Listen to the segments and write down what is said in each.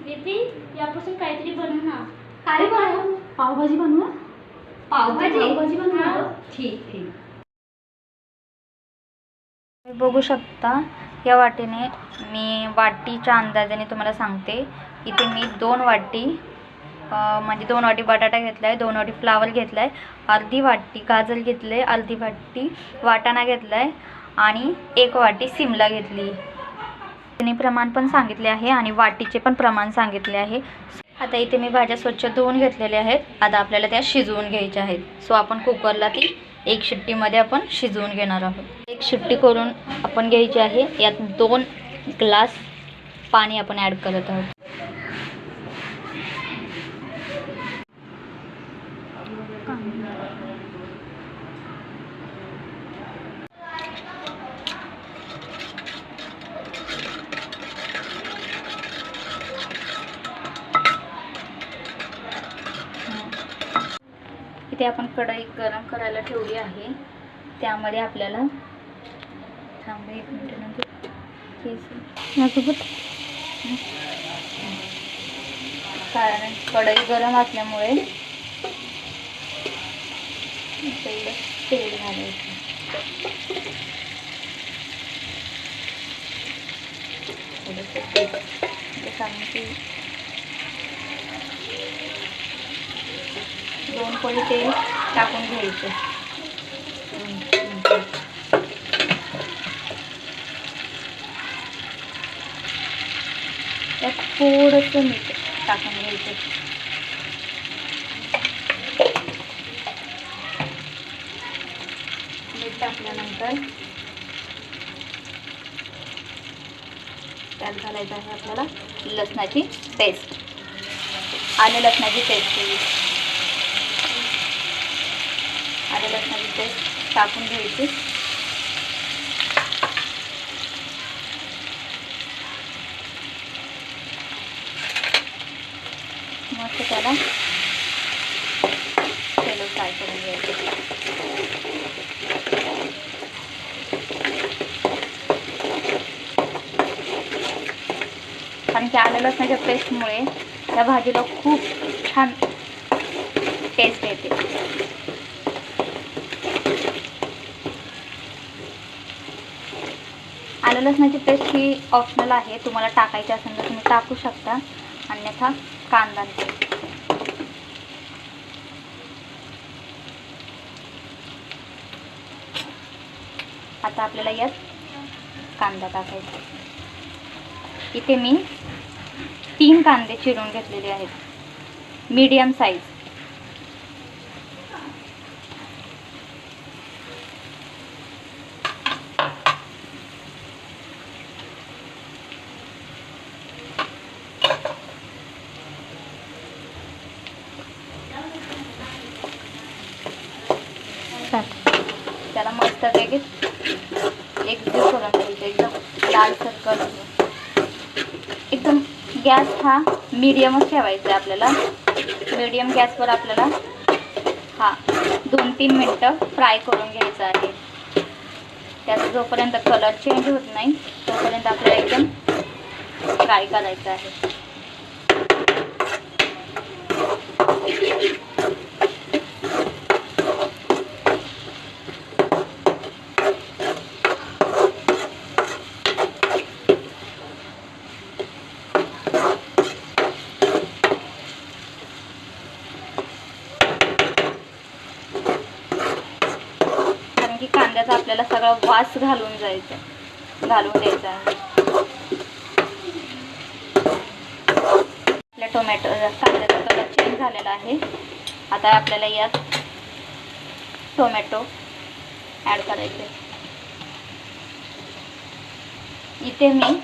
दीदी यापासून काहीतरी बनव ना काय बनवू? पावभाजी बनवू? पावभाजी? पावभाजी बनवू? ठीक ठीक. तुम्ही बघू शकता या वाटीने मी वाटीच्या अंदाजाने तुम्हाला सांगते. इथे मी दोन वाटी म्हणजे दोन वाटी बटाटा घेतला आहे दोन वाटी फ्लावर घेतला आहे अर्धी वाटी गाजर घेतले अर्धी वाटी वाटाणा घेतला आहे आणि एक वाटी सिमला घेतली. त्याने प्रमाण पण सांगितले आहे आणि वाटीचे पण प्रमाण सांगितले आहे. आता इथे मी भाज्या स्वच्छ धुवून घेतलेल्या आहेत. आता आपल्याला त्या शिजवून घ्यायच्या आहेत. सो आपण कुकरला ती एक शिट्टीमध्ये आपण शिजवून घेणार आहोत. एक शिट्टी करून आपण घ्यायची आहे. यात दोन ग्लास पाणी आपण ॲड करत आहोत. इथे आपण कढई गरम करायला ठेवली आहे. त्यामध्ये आपल्याला थांब एक मिनिट नंतर केस. यासोबत? कारण कढई गरम असल्यामुळे तेल घालायचं. थोडंसं तेल जसं आम्ही ते दोन पळी तेल टाकून घ्यायचं. त्यात थोडंसं मीठ टाकून घ्यायचं. मीठ टाकल्यानंतर त्यात घालायचं आहे आपल्याला लसणाची पेस्ट आणि लसणाची पेस्ट केली. आलं लसणाची पेस्ट टाकून घ्यायची. मस्त त्याला तेल फ्राय करून घ्यायचं. कारण की आलं लसणाच्या पेस्टमुळे त्या भाजीला खूप छान टेस्ट येते आलं लसणाची पेस्ट ही ऑप्शनल आहे. तुम्हाला टाकायची असेल तर तुम्ही टाकू शकता. अन्यथा कांदा आता आपल्याला यात कांदा टाकायचा. इथे मी तीन कांदे चिरून घेतलेले आहेत. मीडियम साईज तर मस्त एक दिवस करून एकदम लालसर करून एकदम गॅस हा मिडियमच ठेवायचा आहे आपल्याला. मिडियम गॅसवर आपल्याला हा दोन तीन मिनटं फ्राय करून घ्यायचा आहे. त्याचा जोपर्यंत कलर चेंज होत नाही तोपर्यंत आपल्याला एकदम फ्राय करायचं आहे कारण की कांद्याचा आपल्याला सगळा वास घालून जायचा घालून द्यायचा आहे आपल्या टोमॅटो कांद्याचा कलर चेंज झालेला आहे. आता आपल्याला यात टोमॅटो ॲड करायचे इथे मी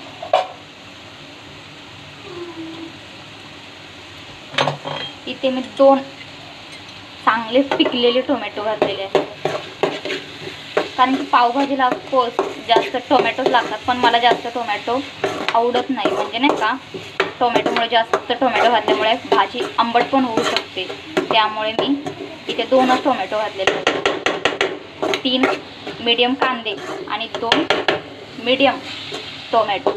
इथे मी दोन चांगले पिकलेले टोमॅटो घातलेले आहेत. कारण की पावभाजीला कोस जास्त टोमॅटोच लागतात पण मला जास्त टोमॅटो आवडत नाही. म्हणजे नाही का टोमॅटोमुळे जास्त टोमॅटो घातल्यामुळे भाजी आंबट पण होऊ शकते. त्यामुळे मी इथे दोनच टोमॅटो घातलेले होते तीन मीडियम कांदे आणि दोन मीडियम टोमॅटो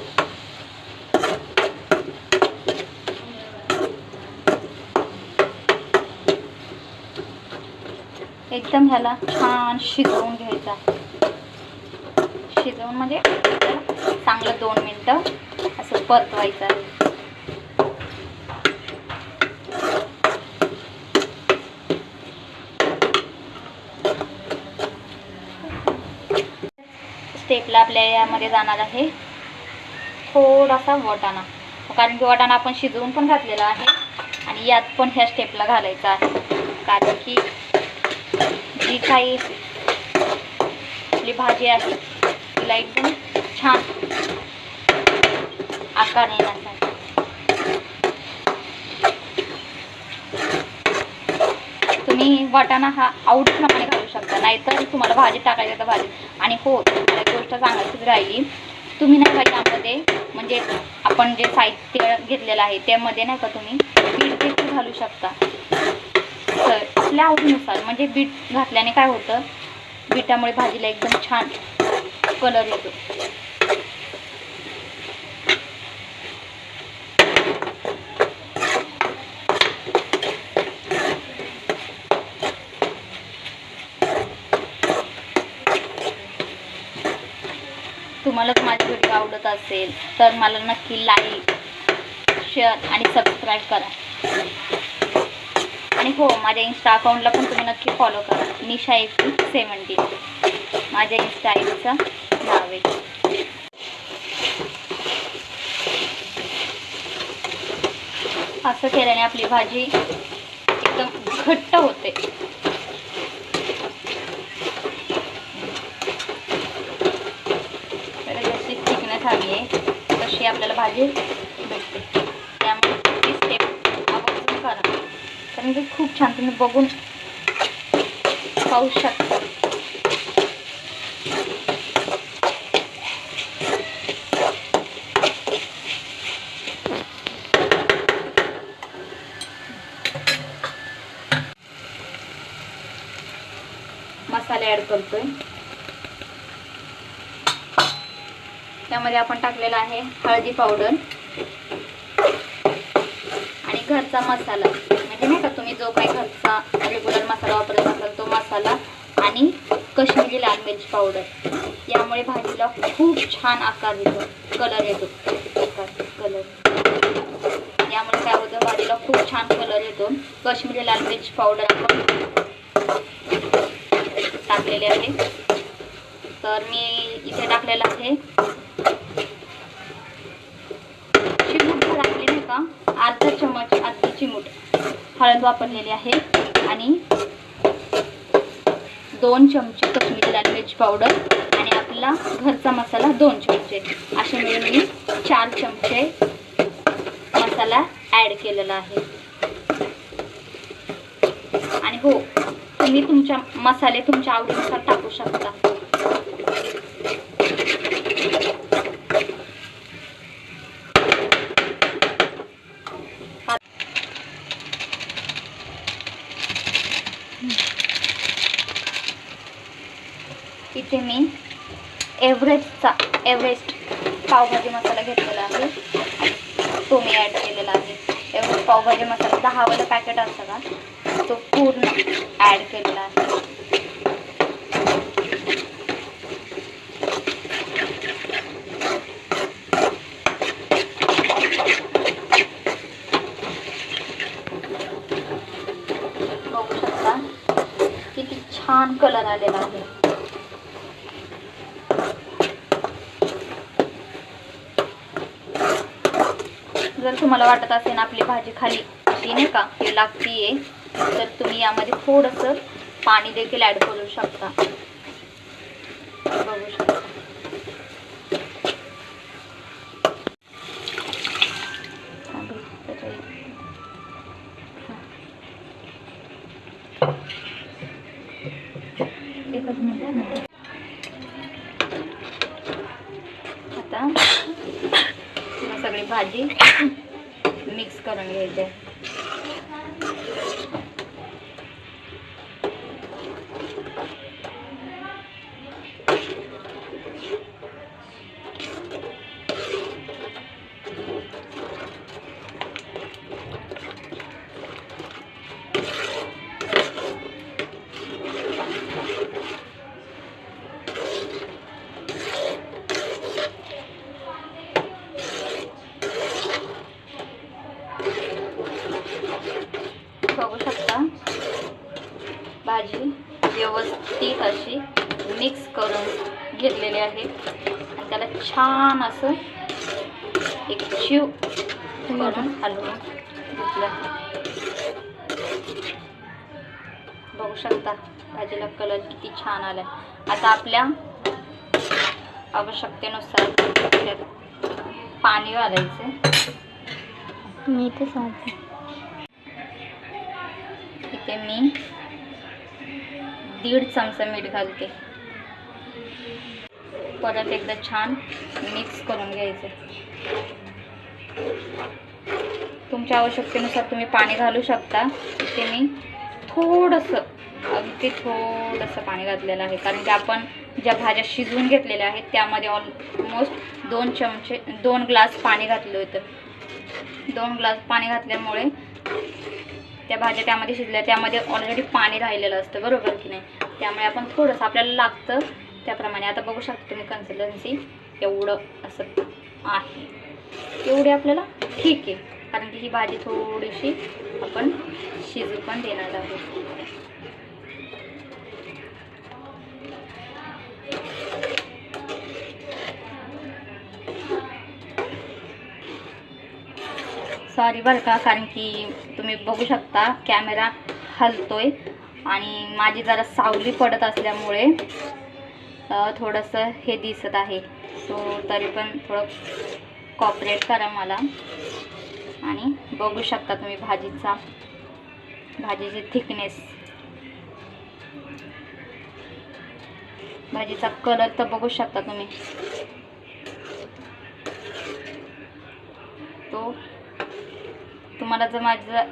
एकदम ह्याला छान शिजवून घ्यायचा. शिजवून म्हणजे चांगलं दोन मिनटं असं परतवायचं. आहे स्टेपला आपल्या यामध्ये जाणार आहे. थोडासा वाटाणा. कारण की वाटाणा आपण शिजवून पण घातलेला आहे आणि यात पण ह्या स्टेपला घालायचा आहे. कारण की जी काही आपली भाजी आहे. तिला एकदम छान आकार येण्यासाठी तुम्ही वाटाणा हा आऊटप्रमाणे घालू शकता. नाहीतर तुम्हाला भाजी टाकायची तर भाजी. आणि हो तुम्हाला एक गोष्ट सांगायचीच राहिली. तुम्ही नाही का यामध्ये म्हणजे आपण जे साहित्य घेतलेलं आहे त्यामध्ये नाही का तुम्ही बीट देखील घालू शकता. आपल्या आवडीनुसार. म्हणजे बीट घातल्याने काय होतं? बीटामुळे भाजीला एकदम छान कलर येतो. तुम्हाला जर माझी व्हिडिओ आवडत असेल तर मला नक्की लाईक शेअर आणि सबस्क्राईब करा. आणि हो माझ्या इन्स्टा अकाउंटला पण तुम्ही नक्की फॉलो करा. निशा एफ सेवन्टीन माझ्या इन्स्टा आयडीचं नाव आहे. असं केल्याने आपली भाजी एकदम घट्ट होते. तर जशी थिकनेस हवी आहे तशी आपल्याला भाजी भेटते त्यामुळे ती स्टेप आवर्जून करा म्हणजे खूप छान तुम्ही बघून पाहू शकता मसाले ॲड करतोय. त्यामध्ये आपण टाकलेला आहे हळदी पावडर. घरचा मसाला. म्हणजे नाही का तुम्ही जो काही घरचा रेग्युलर मसाला वापरत असाल तो मसाला आणि कश्मीरी लाल मिरची पावडर यामुळे भाजीला खूप छान आकार येतो. कलर येतो. कलर यामुळे काय होतं भाजीला खूप छान कलर येतो. कश्मीरी लाल मिरची पावडर आपण टाकलेले आहे. तर मी इथे टाकलेलं आहे चिमूट टाकली नाही का अर्धा चमच अर्धी चिमूट हळद वापरलेली आहे आणि दोन चमचे कश्मीरी लाल मिरची पावडर आणि आपला घरचा मसाला दोन चमचे. असे मिळून मी चार चमचे मसाला ॲड केलेला आहे. आणि हो तुम्ही तुमच्या मसाले तुमच्या आवडीनुसार टाकू शकता इथे मी एव्हरेस्टचा एव्हरेस्ट पावभाजी मसाला घेतलेला आहे. तो मी ॲड केलेला आहे. एवढं पावभाजी मसाला. दहावालं पॅकेट असतं का? तो पूर्ण ॲड केलेला आहे. बघू शकता. किती छान कलर आलेला आहे जर तुम्हाला वाटत असेल आपली भाजी खाली अशी नाही का? हे लागतीये. तर तुम्ही यामध्ये थोडंसं पाणी देखील ॲड करू शकता. बघू शकता. बघू शकता. भाजी व्यवस्थित अशी मिक्स करून घेतलेली आहे. आणि त्याला छान असं एक शिव करून हलवून घेतलं. बघू शकता भाजीला कलर किती छान आलाय. आता आपल्या आवश्यकतेनुसार त्यात पाणी घालायचं. मी ते सांगते. इथे मी दीड चमचा मीठ घालते. परत एकदा छान मिक्स करून घ्यायचं. तुमच्या आवश्यकतेनुसार तुम्ही पाणी घालू शकता. ते मी थोडंसं अगदी थोडंसं पाणी घातलेलं आहे. कारण की आपण ज्या भाज्या शिजवून घेतलेल्या आहेत त्यामध्ये ऑलमोस्ट दोन चमचे दोन ग्लास पाणी घातलं होतं. दोन ग्लास पाणी घातल्यामुळे त्या भाज्या त्यामध्ये शिजल्या त्यामध्ये ऑलरेडी पाणी राहिलेलं असतं बरोबर की नाही? त्यामुळे आपण थोडंसं आपल्याला लागतं. त्याप्रमाणे आता बघू शकता तुम्ही कन्सिस्टन्सी एवढं असं आहे. एवढे आपल्याला ठीक आहे. कारण की ही भाजी थोडीशी आपण शिजू पण देणार आहोत. सॉरी बरं का कारण की तुम्ही बघू शकता कॅमेरा हलतोय आणि माझी जरा सावली पडत असल्यामुळे थोडंसं हे दिसत आहे. सो तरी पण थोडं कॉपरेट करा मला. आणि बघू शकता तुम्ही भाजीचा भाजीची थिकनेस भाजीचा कलर तर बघू शकता तुम्ही. तो तुम्हाला जर माझं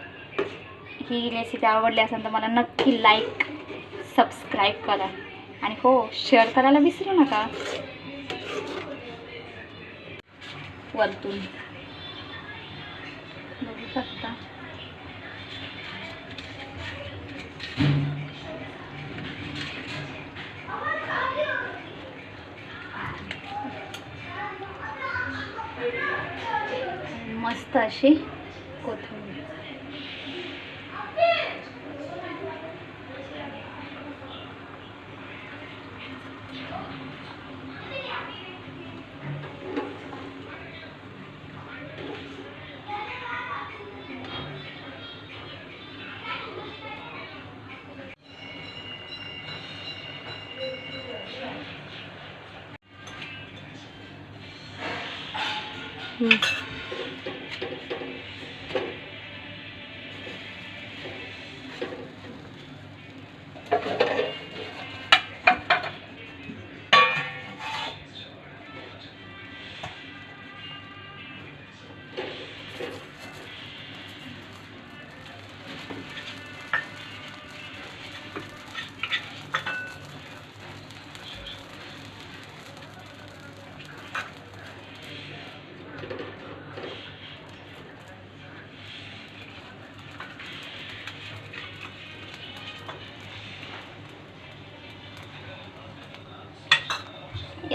ही रेसिपी आवडली असेल तर मला नक्की लाईक सबस्क्राईब करा. आणि हो शेअर करायला विसरू नका. वरतून. बघू शकता. मस्त अशी 嗯。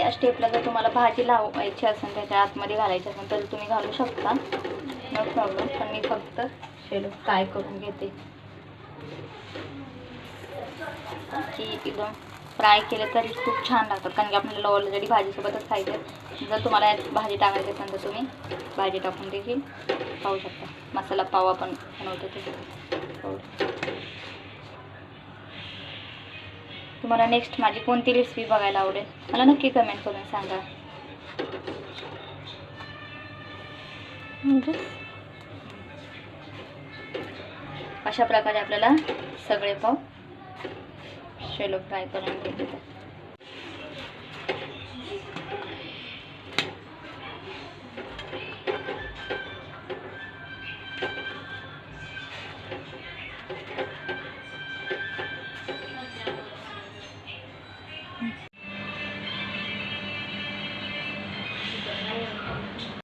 या स्टेपला जर तुम्हाला भाजी लावायची असेल त्याच्या आतमध्ये घालायची असेल तर तुम्ही घालू शकता. नो प्रॉब्लेम पण मी फक्त शेलो फ्राय करून घेते. की एकदम फ्राय केलं तरी खूप छान लागतात कारण की आपल्याला ऑलरेडी भाजीसोबतच खायचं जर तुम्हाला यात भाजी टाकायची असेल तर तुम्ही भाजी टाकून देखील पाहू शकता. मसाला पाव आपण बनवतो ते. हो. तुम्हाला नेक्स्ट माझी कोणती रेसिपी बघायला आवडेल? मला नक्की कमेंट करून सांगा. अशा प्रकारे आपल्याला सगळे पाव शेलो फ्राय करून घ्यायचे